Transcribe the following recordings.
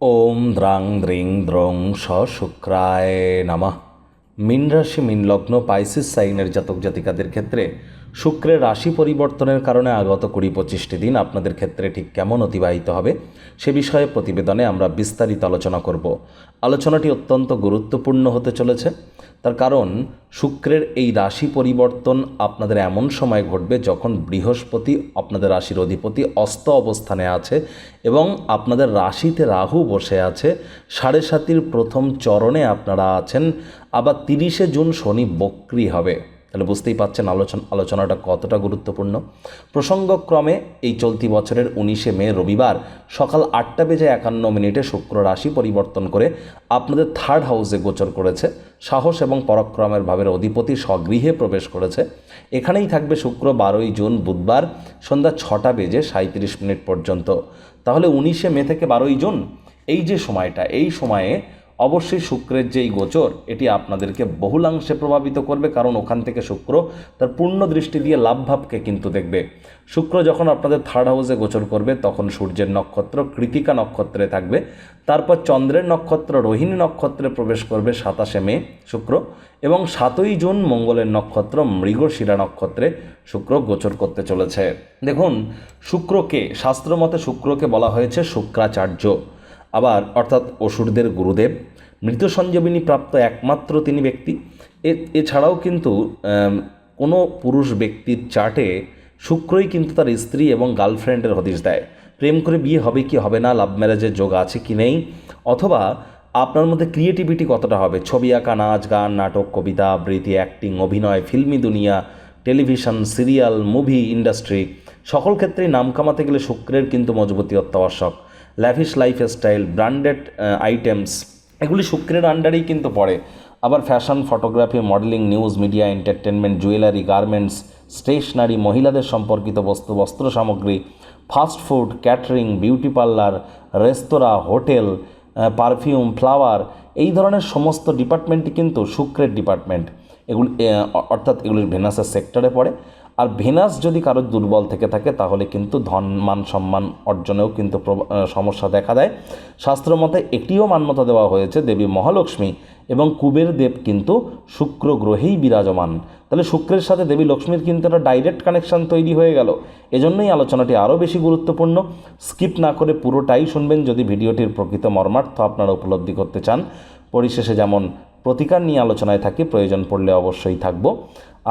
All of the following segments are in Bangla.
ওম দ্রাং দ্রিং দ্রং স শুক্রায় নামা। মিন রাশি, মিন লগ্ন, পাইসিস সাইনের জাতক জাতিকাদের ক্ষেত্রে শুক্রের রাশি পরিবর্তনের কারণে আগত কুড়ি পঁচিশটি দিন আপনাদের ক্ষেত্রে ঠিক কেমন অতিবাহিত হবে সে বিষয়ে প্রতিবেদনে আমরা বিস্তারিত আলোচনা করব। আলোচনাটি অত্যন্ত গুরুত্বপূর্ণ হতে চলেছে। তার কারণ, শুক্রের এই রাশি পরিবর্তন আপনাদের এমন সময় ঘটবে যখন বৃহস্পতি আপনাদের রাশির অধিপতি অস্ত অবস্থানে আছে এবং আপনাদের রাশিতে রাহু বসে আছে। সাড়ে সাতির প্রথম চরণে আপনারা আছেন। আবার তিরিশে জুন শনি বক্রি হবে। তাহলে বুঝতেই পাচ্ছেন আলোচনা, আলোচনাটা কতটা গুরুত্বপূর্ণ। প্রসঙ্গক্রমে এই চলতি বছরের উনিশে মে রবিবার সকাল আটটা বেজে একান্ন মিনিটে শুক্র রাশি পরিবর্তন করে আপনাদের থার্ড হাউসে গোচর করেছে। সাহস এবং পরাক্রমের ভাবের অধিপতি স্বগৃহে প্রবেশ করেছে। এখানেই থাকবে শুক্র, বারোই জুন, বুধবার সন্ধ্যা ছটা বেজে সাঁত্রিশ মিনিট পর্যন্ত। তাহলে উনিশে মে থেকে বারোই জুন, এই যে সময়টা, এই সময়ে অবশ্যই শুক্রের যেই গোচর, এটি আপনাদেরকে বহুলাংশে প্রভাবিত করবে, কারণ ওখান থেকে শুক্র তার পূর্ণ দৃষ্টি দিয়ে লাভভাবকে কিন্তু দেখবে। শুক্র যখন আপনাদের থার্ড হাউসে গোচর করবে, তখন সূর্যের নক্ষত্র কৃতিকা নক্ষত্রে থাকবে। তারপর চন্দ্রের নক্ষত্র, রোহিণী নক্ষত্রে প্রবেশ করবে সাতাশে মে, শুক্র। এবং সাতই জুন মঙ্গলের নক্ষত্র, মৃগশিরা নক্ষত্রে শুক্র গোচর করতে চলেছে। দেখুন, শুক্রকে, শাস্ত্রমতে শুক্রকে বলা হয়েছে শুক্রাচার্য। আবার অর্থাৎ অসুরদের গুরুদেব, মৃত সঞ্জীবিনী প্রাপ্ত একমাত্র তিনি ব্যক্তি। এছাড়াও কিন্তু কোনো পুরুষ ব্যক্তির চার্টে শুক্রই কিন্তু তার স্ত্রী এবং গার্লফ্রেন্ডের হদিশ দেয়। প্রেম করে বিয়ে হবে কি হবে না, লাভ ম্যারেজের যোগ আছে কি নেই, অথবা আপনার মধ্যে ক্রিয়েটিভিটি কতটা হবে? ছবি আঁকা, নাচ, গান, নাটক, কবিতা, আবৃত্তি, অ্যাক্টিং, অভিনয়, ফিল্মি দুনিয়া, টেলিভিশন, সিরিয়াল, মুভি, ইন্ডাস্ট্রি, সকল ক্ষেত্রেই নাম কামাতে গেলে শুক্রের কিন্তু মজবুতি অত্যাবশ্যক। Lavish life style branded items এগুলি শুক্রের আন্ডারেই কিন্তু পড়ে। আবার fashion photography modelling news media entertainment jewellery garments stationery মহিলাদের সম্পর্কিত বস্তু, বস্ত্র সামগ্রী fast food catering beauty parlour restaurant hotel perfume flower এই ধরনের সমস্ত ডিপার্টমেন্টই কিন্তু শুক্রের ডিপার্টমেন্ট এগুলি অর্থাৎ এগুলির ভেনাসের সেক্টরে পড়ে। আর ভেনাস যদি কারও দুর্বল থেকে থাকে, তাহলে কিন্তু ধন, মান, সম্মান অর্জনেও কিন্তু সমস্যা দেখা দেয়। শাস্ত্র মতে একটিও মান্যতা দেওয়া হয়েছে দেবী মহালক্ষ্মী এবং কুবের দেব কিন্তু শুক্র গ্রহেই বিরাজমান। তাহলে শুক্রের সাথে দেবী লক্ষ্মীর কিন্তু একটা ডাইরেক্ট কানেকশন তৈরি হয়ে গেল। এজন্যই আলোচনাটি আরও বেশি গুরুত্বপূর্ণ। স্কিপ না করে পুরোটাই শুনবেন যদি ভিডিওটির প্রকৃত মর্মার্থ আপনারা উপলব্ধি করতে চান। পরিশেষে যেমন প্রতিকার নিয়ে আলোচনায় থাকি, প্রয়োজন পড়লে অবশ্যই থাকব।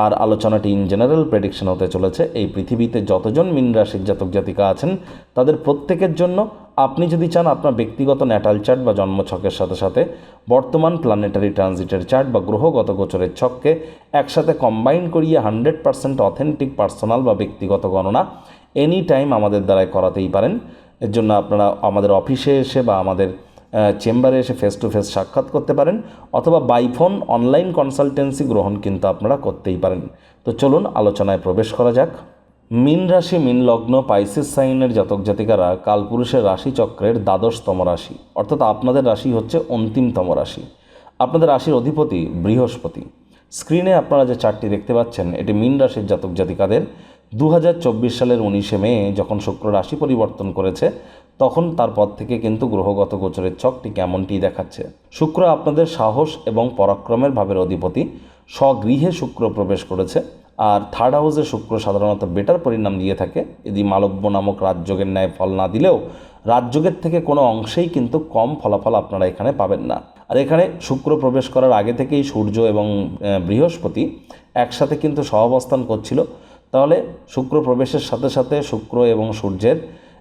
আর আলোচনাটি ইন জেনারেল প্রেডিকশন হতে চলেছে। এই পৃথিবীতে যতজন মিন রাশির জাতক জাতিকা আছেন, তাদের প্রত্যেকের জন্য আপনি যদি চান আপনার ব্যক্তিগত ন্যাটাল চার্ট বা জন্মছকের সাথে সাথে, বর্তমান প্ল্যানেটারি ট্রানজিটের চার্ট বা গ্রহগত গোচরের ছককে একসাথে কম্বাইন করিয়ে হান্ড্রেড পার্সেন্ট অথেন্টিক পার্সোনাল বা ব্যক্তিগত গণনা এনি টাইম আমাদের দ্বারাই করাতেই পারেন। এর জন্য আপনারা আমাদের অফিসে এসে বা আমাদের চেম্বারে এসে ফেস টু ফেস সাক্ষাৎ করতে পারেন অথবা বাইফোন অনলাইন কনসালটেন্সি গ্রহণ কিন্তু আপনারা করতেই পারেন। তো চলুন আলোচনায় প্রবেশ করা যাক। মিন রাশি, মিন লগ্ন পাইসিস সাইনের জাতক জাতিকারা কালপুরুষের রাশি চক্রের দ্বাদশতম রাশি, অর্থাৎ আপনাদের রাশি হচ্ছে অন্তিমতম রাশি। আপনাদের রাশির অধিপতি বৃহস্পতি। স্ক্রিনে আপনারা যে চারটি দেখতে পাচ্ছেন, এটি মিন রাশির জাতক জাতিকাদের। দু হাজার চব্বিশ সালের উনিশে মে যখন শুক্র রাশি পরিবর্তন করেছে, তখন তারপর থেকে কিন্তু গ্রহগত গোচরের ছকটি কেমনটি দেখাচ্ছে। শুক্র আপনাদের সাহস এবং পরাক্রমের ভাবের অধিপতি। স্বগৃহে শুক্র প্রবেশ করেছে, আর থার্ড হাউসে শুক্র সাধারণত বেটার পরিণাম দিয়ে থাকে। যদি মালব্য নামক রাজযোগের ন্যায় ফল না দিলেও, রাজযোগের থেকে কোনো অংশেই কিন্তু কম ফলাফল আপনারা এখানে পাবেন না। আর এখানে শুক্র প্রবেশ করার আগে থেকেই সূর্য এবং বৃহস্পতি একসাথে কিন্তু সহাবস্থান করছিল। তাহলে শুক্র প্রবেশের সাথে সাথে শুক্র এবং সূর্যের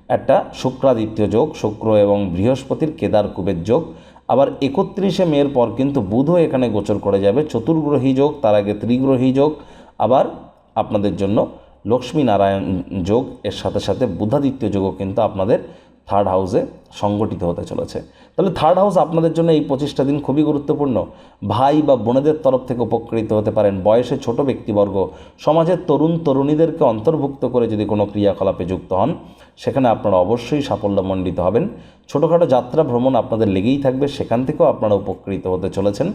একটা শুক্রাদিত্য যোগ, শুক্র এবং বৃহস্পতির কেদার কুবের যোগ। আবার একত্রিশে মেয়ের পর কিন্তু বুধও এখানে গোচর করে যাবে। চতুর্গ্রহী যোগ, তার আগে ত্রিগ্রহী যোগ, আবার আপনাদের জন্য লক্ষ্মী নারায়ণ যোগ, এর সাথে সাথে বুধাদিত্য যোগও কিন্তু আপনাদের থার্ড হাউসে সংগঠিত হতে চলেছে। তাহলে থার্ড হাউস আপনাদের জন্য এই পঁচিশটা দিন খুবই গুরুত্বপূর্ণ। ভাই বা বোনেদের তরফ থেকে উপকৃত হতে পারেন বয়সে ছোট ব্যক্তিবর্গ, সমাজের তরুণ তরুণীদেরকে অন্তর্ভুক্ত করে যদি কোনো ক্রিয়াকলাপে যুক্ত হন, সেখানে আপনারা অবশ্যই সাফল্যমণ্ডিত হবেন। ছোটোখাটো যাত্রা ভ্রমণ আপনাদের লেগেই থাকবে, সেখান থেকেও আপনারা উপকৃত হতে চলেছেন।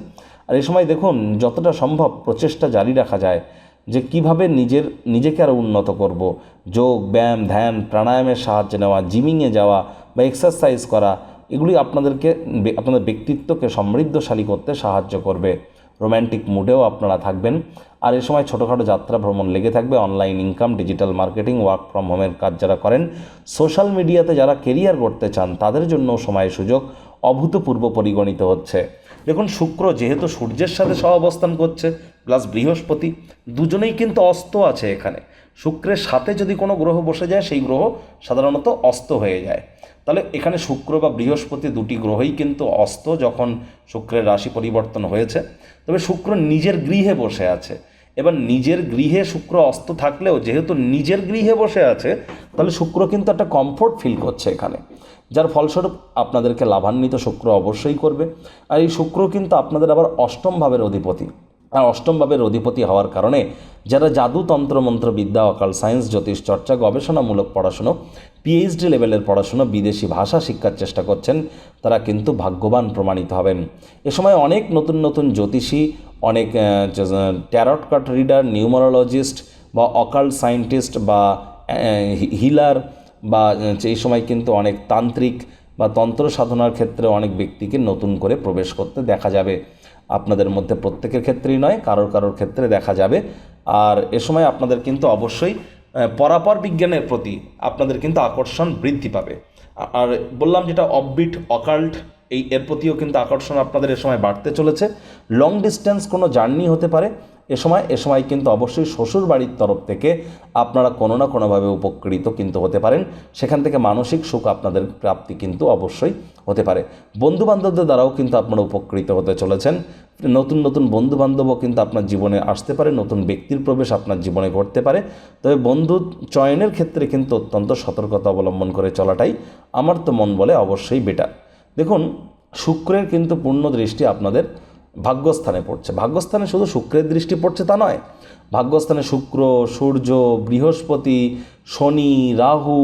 আর এই সময় দেখুন, যতটা সম্ভব প্রচেষ্টা জারি রাখা যায়। যে কীভাবে নিজের, নিজেকে আরও উন্নত করব। যোগ, ব্যায়াম, ধ্যান, প্রাণায়ামের সাহায্য নেওয়া, জিমিংয়ে যাওয়া বা এক্সারসাইজ করা, এগুলি আপনাদেরকে, আপনাদের ব্যক্তিত্বকে সমৃদ্ধশালী করতে সাহায্য করবে। রোম্যান্টিক মুডেও আপনারা থাকবেন। আর এ সময় ছোটোখাটো যাত্রা ভ্রমণ লেগে থাকবে। Online income digital marketing work from হোমের কাজ যারা করেন সোশ্যাল মিডিয়াতে যারা কেরিয়ার করতে চান, তাদের জন্য সময় সুযোগ অভূতপূর্ব পরিগণিত হচ্ছে। দেখুন, শুক্র যেহেতু সূর্যের সাথে সহ অবস্থান করছে প্লাস বৃহস্পতি, দুজনেই কিন্তু অস্ত আছে এখানে। শুক্রের সাথে যদি কোনো গ্রহ বসে যায়, সেই গ্রহ সাধারণত অস্ত হয়ে যায়। তাহলে এখানে শুক্র বা বৃহস্পতি দুটি গ্রহই কিন্তু অস্ত যখন শুক্রের রাশি পরিবর্তন হয়েছে। তবে শুক্র নিজের গৃহে বসে আছে। এবার নিজের গৃহে শুক্র অস্ত থাকলেও যেহেতু নিজের গৃহে বসে আছে, তাহলে শুক্র কিন্তু একটা কমফোর্ট ফিল করছে এখানে। যার ফলস্বরূপ আপনাদেরকে লাভান্বিত শুক্র অবশ্যই করবে। আর এই শুক্র কিন্তু আপনাদের আবার অষ্টম ভাবের অধিপতি। আর অষ্টম ভাবের অধিপতি হওয়ার কারণে যারা জাদু তন্ত্র, মন্ত্র, বিদ্যা, অকাল সায়েন্স, জ্যোতিষ, চর্চা, গবেষণামূলক পড়াশুনো পিএইচডি লেভেলের পড়াশুনো, বিদেশি ভাষা শিক্ষার চেষ্টা করছেন, তারা কিন্তু ভাগ্যবান প্রমাণিত হবেন। এ সময় অনেক নতুন নতুন জ্যোতিষী, অনেক ট্যারট কার্ড রিডার নিউমারোলজিস্ট বা অকাল সায়েন্টিস্ট বা হিলার বা এই সময় কিন্তু অনেক তান্ত্রিক বা তন্ত্র সাধনার ক্ষেত্রে অনেক ব্যক্তিকে নতুন করে প্রবেশ করতে দেখা যাবে। আপনাদের মধ্যে প্রত্যেকের ক্ষেত্রেই নয়, কারোর কারোর ক্ষেত্রে দেখা যাবে। আর এ সময় আপনাদের কিন্তু অবশ্যই পরাপর বিজ্ঞানের প্রতি আপনাদের কিন্তু আকর্ষণ বৃদ্ধি পাবে। আর বললাম যেটা অববিট অকাল্ট এই এর প্রতিও কিন্তু আকর্ষণ আপনাদের এ সময় বাড়তে চলেছে। লং ডিস্টেন্স কোনো জার্নি হতে পারে। এ সময় এ সময় কিন্তু অবশ্যই শ্বশুর বাড়ির তরফ থেকে আপনারা কোনো না কোনোভাবে উপকৃত কিন্তু হতে পারেন। সেখান থেকে মানসিক সুখ আপনাদের প্রাপ্তি কিন্তু অবশ্যই হতে পারে। বন্ধু বান্ধবদের দ্বারাও কিন্তু আপনারা উপকৃত হতে চলেছেন। নতুন নতুন বন্ধু বান্ধবও কিন্তু আপনার জীবনে আসতে পারে। নতুন ব্যক্তির প্রবেশ আপনার জীবনে ঘটতে পারে। তবে বন্ধু চয়নের ক্ষেত্রে কিন্তু অত্যন্ত সতর্কতা অবলম্বন করে চলাটাই আমার তো মন বলে অবশ্যই বেটার দেখুন, শুক্রের কিন্তু পূর্ণ দৃষ্টি আপনাদের ভাগ্যস্থানে পড়ছে। ভাগ্যস্থানে শুধু শুক্রের দৃষ্টি পড়ছে তা নয়, ভাগ্যস্থানে শুক্র, সূর্য, বৃহস্পতি, শনি, রাহু,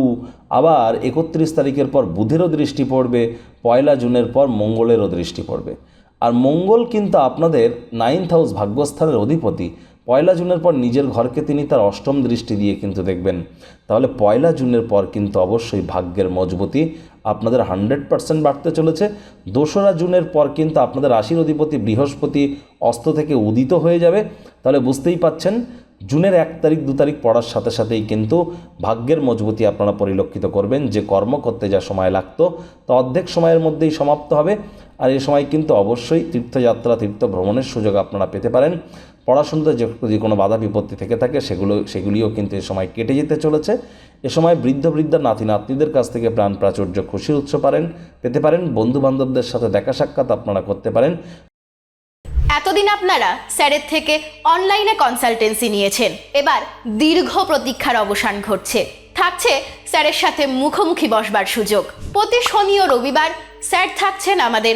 আবার একত্রিশ তারিখের পর বুধেরও দৃষ্টি পড়বে, পয়লা জুনের পর মঙ্গলেরও দৃষ্টি পড়বে। আর মঙ্গল কিন্তু আপনাদের নাইন্থ হাউস ভাগ্যস্থানের অধিপতি পয়লা জুনের পর নিজের ঘরকে তিনি তার অষ্টম দৃষ্টি দিয়ে কিন্তু দেখবেন। তাহলে পয়লা জুনের পর কিন্তু অবশ্যই ভাগ্যের মজবুতি আপনাদের হান্ড্রেড পার্সেন্ট বাড়তে চলেছে। দোসরা জুনের পর কিন্তু আপনাদের রাশির অধিপতি বৃহস্পতি অস্ত থেকে উদিত হয়ে যাবে। তাহলে বুঝতেই পাচ্ছেন, জুনের এক তারিখ, দু তারিখ পড়ার সাথে সাথেই কিন্তু ভাগ্যের মজবুতি আপনারা পরিলক্ষিত করবেন যে কর্ম করতে যা সময় লাগতো, তা অর্ধেক সময়ের মধ্যেই সমাপ্ত হবে। আর এ সময় কিন্তু অবশ্যই তীর্থযাত্রা তীর্থ ভ্রমণের সুযোগ আপনারা পেতে পারেন। পড়াশোনাতে যদি কোনো বাধা বিপত্তি থেকে থাকে, সেগুলো, সেগুলিও কিন্তু এ সময় কেটে যেতে চলেছে। এ সময় বৃদ্ধ, বৃদ্ধা নাতি, নাতনিদের কাছ থেকে প্রাণ প্রাচুর্য খুশির উৎস পারেন, পেতে পারেন। বন্ধু বান্ধবদের সাথে দেখা সাক্ষাৎ আপনারা করতে পারেন। এতদিন আপনারা স্যারের থেকে অনলাইনে কনসালটেন্সি নিয়েছেন। এবার দীর্ঘ প্রতীক্ষার অবসান ঘটছে। থাকছে স্যারের সাথে মুখোমুখি বসবার সুযোগ। প্রতি শনি ও রবিবার স্যার থাকছেন আমাদের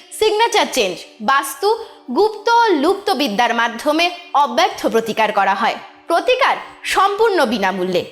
সিগনেচার চেঞ্জ বাস্তু গুপ্ত লুপ্ত বিদ্যার মাধ্যমে অব্যর্থ প্রতিকার করা হয়। প্রতিকার সম্পূর্ণ বিনামূল্যে।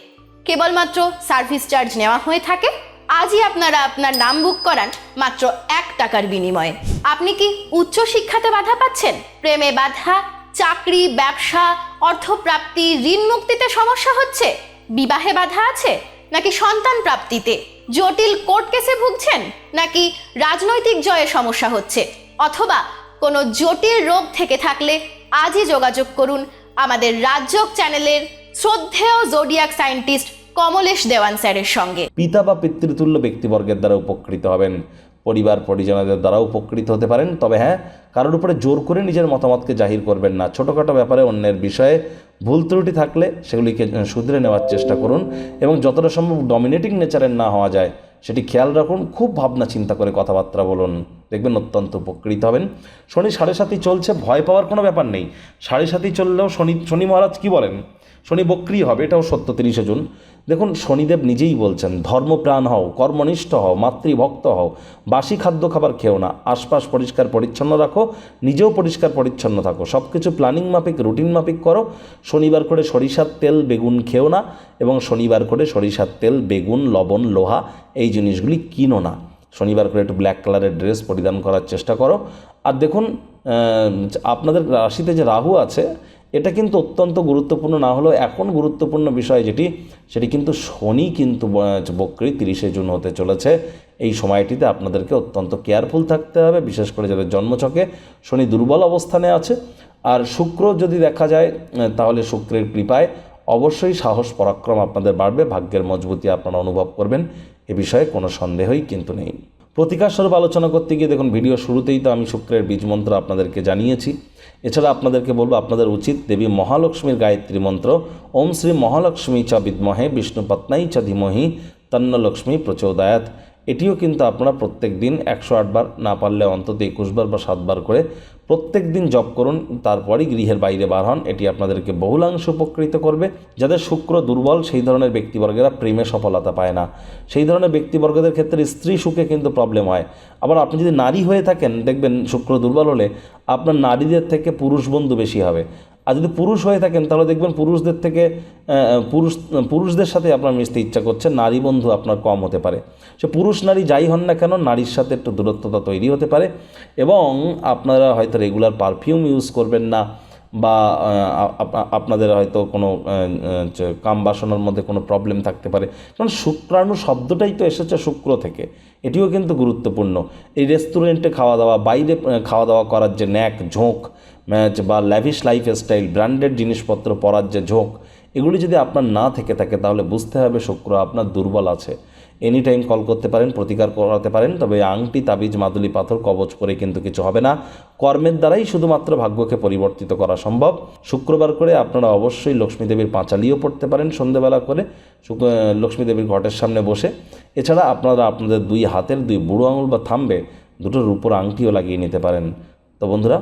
কেবলমাত্র সার্ভিস চার্জ নেওয়া হয়ে থাকে। আজই আপনারা আপনার নাম বুক করান মাত্র এক টাকার বিনিময়ে। আপনি কি উচ্চ শিক্ষাতে বাধা পাচ্ছেন? প্রেমে বাধা, চাকরি, ব্যবসা, অর্থপ্রাপ্তি, ঋণ মুক্তিতে সমস্যা হচ্ছে? বিবাহে বাধা আছে? নাকি সন্তান প্রাপ্তিতে? জটিল কোর্ট কেসে ভুগছেন? নাকি রাজনৈতিক জয়ে সমস্যা হচ্ছে? অথবা কোনো জটিল রোগ থেকে থাকলে আজই যোগাযোগ করুন আমাদের রাজ্যক চ্যানেলের শ্রদ্ধেয় জোডিয়াক সায়েন্টিস্ট কমলেশ দেওয়ান স্যারের সঙ্গে। পিতা বা পিতৃতুল্য ব্যক্তিবর্গের দ্বারা উপকৃত হবেন। পরিবার পরিজনদের দ্বারা উপকৃত হতে পারেন। তবে হ্যাঁ কারোর উপরে জোর করে নিজের মতামতকে জাহির করবেন না। ছোটোখাটো ব্যাপারে অন্যের বিষয়ে ভুল ত্রুটি থাকলে সেগুলিকে শুধরে নেওয়ার চেষ্টা করুন এবং যতটা সম্ভব ডমিনেটিং নেচারের না হওয়া যায়, সেটি খেয়াল রাখুন, খুব ভাবনা চিন্তা করে কথাবার্তা বলুন। দেখবেন অত্যন্ত উপকৃত হবেন। শনি সাড়ে সাতই চলছে, ভয় পাওয়ার কোনো ব্যাপার নেই। সাড়ে সাতই চললেও শনি শনি মহারাজ কী বলেন? শনি বক্রি হবে, এটাও সত্য তিরিশে জুন। দেখুন, শনিদেব নিজেই বলছেন, ধর্মপ্রাণ হও, কর্মনিষ্ঠ হও, মাতৃভক্ত হও, বাসি খাদ্য খাবার খেও না, আশপাশ পরিষ্কার পরিচ্ছন্ন রাখো, নিজেও পরিষ্কার পরিচ্ছন্ন থাকো সব কিছু প্ল্যানিং মাফিক, রুটিন মাফিক করো, শনিবার করে সরিষার তেল, বেগুন খেও না এবং শনিবার করে সরিষার তেল, বেগুন, লবণ, লোহা, এই জিনিসগুলি কিনো না। শনিবার করে একটু ব্ল্যাক কালারের ড্রেস পরিধান করার চেষ্টা করো। আর দেখুন আপনাদের রাশিতে যে রাহু আছে এটা কিন্তু অত্যন্ত গুরুত্বপূর্ণ, না হলেও এখন গুরুত্বপূর্ণ বিষয় যেটি, সেটি কিন্তু শনি কিন্তু বক্রি তিরিশে জুন হতে চলেছে। এই সময়টিতে আপনাদেরকে অত্যন্ত কেয়ারফুল থাকতে হবে, বিশেষ করে যাদের জন্মছকে। শনি দুর্বল অবস্থানে আছে। আর শুক্র যদি দেখা যায় তাহলে শুক্রের কৃপায় অবশ্যই সাহস, পরাক্রম আপনাদের বাড়বে, ভাগ্যের মজবুতি আপনারা অনুভব করবেন। এ বিষয়ে কোনো সন্দেহই কিন্তু নেই। প্রতিকার স্বরূপ আলোচনা করতে গিয়ে দেখুন, ভিডিও শুরুতেই তো আমি শুক্রের বীজ মন্ত্র আপনাদেরকে জানিয়েছি। এছাড়া আপনাদেরকে বলব, আপনাদের উচিত দেবী মহালক্ষ্মীর গায়ত্রী মন্ত্র, ওম শ্রী মহালক্ষ্মী চ বিদ্মহে বিষ্ণুপত্নাই চ ধীমহি তন্নলক্ষ্মী প্রচোদায়াত। এটিও কিন্তু আপনারা প্রত্যেক দিন একশো আটবার না পারলে অন্তত একুশবার বা সাতবার করে প্রত্যেক দিন জপ করুন, তারপরই গৃহের বাইরে বার হন। এটি আপনাদেরকে বহুলাংশ উপকৃত করবে। যাদের শুক্র দুর্বল, সেই ধরনের ব্যক্তিবর্গেরা প্রেমে সফলতা পায় না। সেই ধরনের ব্যক্তিবর্গদের ক্ষেত্রে স্ত্রী সুখে কিন্তু প্রবলেম হয়। আবার আপনি যদি নারী হয়ে থাকেন, দেখবেন শুক্র দুর্বল হলে আপনার নারীদের থেকে পুরুষ বন্ধু বেশি হবে। আর যদি পুরুষ হয়ে থাকেন, তাহলে দেখবেন পুরুষদের থেকে পুরুষ, পুরুষদের সাথে আপনার মিশতে ইচ্ছা করছে, নারী বন্ধু আপনার কম হতে পারে। সে পুরুষ নারী যাই হন না কেন, নারীর সাথে একটু দূরত্বতা তৈরি হতে পারে এবং আপনারা হয়তো রেগুলার পারফিউম ইউজ করবেন না। বা আপনাদের হয়তো কোনো কাম বাসনার মধ্যে কোনো প্রবলেম থাকতে পারে। কারণ শুক্রাণু শব্দটাই তো এসেছে শুক্র থেকে। এটিও কিন্তু গুরুত্বপূর্ণ। এই রেস্টুরেন্টে খাওয়া দাওয়া, বাইরে খাওয়া দাওয়া করার যে ন্যাক, ঝোঁক, ম্যাচ বা ল্যাভিশ লাইফ স্টাইল ব্র্যান্ডেড জিনিসপত্র পরার যে ঝোঁক, এগুলি যদি আপনার না থেকে থাকে, তাহলে বুঝতে হবে শুক্র আপনার দুর্বল আছে। এনি টাইম কল করতে পারেন, প্রতিকার করাতে পারেন, তবে আংটি, তাবিজ, মাদুলি, পাথর কবচ করে কিন্তু কিছু হবে না। কর্মের দ্বারাই শুধুমাত্র ভাগ্যকে পরিবর্তিত করা সম্ভব। শুক্রবার করে আপনারা অবশ্যই লক্ষ্মী দেবীর পাঁচালিও পড়তে পারেন সন্ধেবেলা করে শুক- লক্ষ্মী দেবীর ঘটের সামনে বসে। এছাড়া আপনারা আপনাদের দুই হাতের, দুই বুড়ো আঙুল বা থামবে দুটোর উপর আংটিও লাগিয়ে নিতে পারেন। তো বন্ধুরা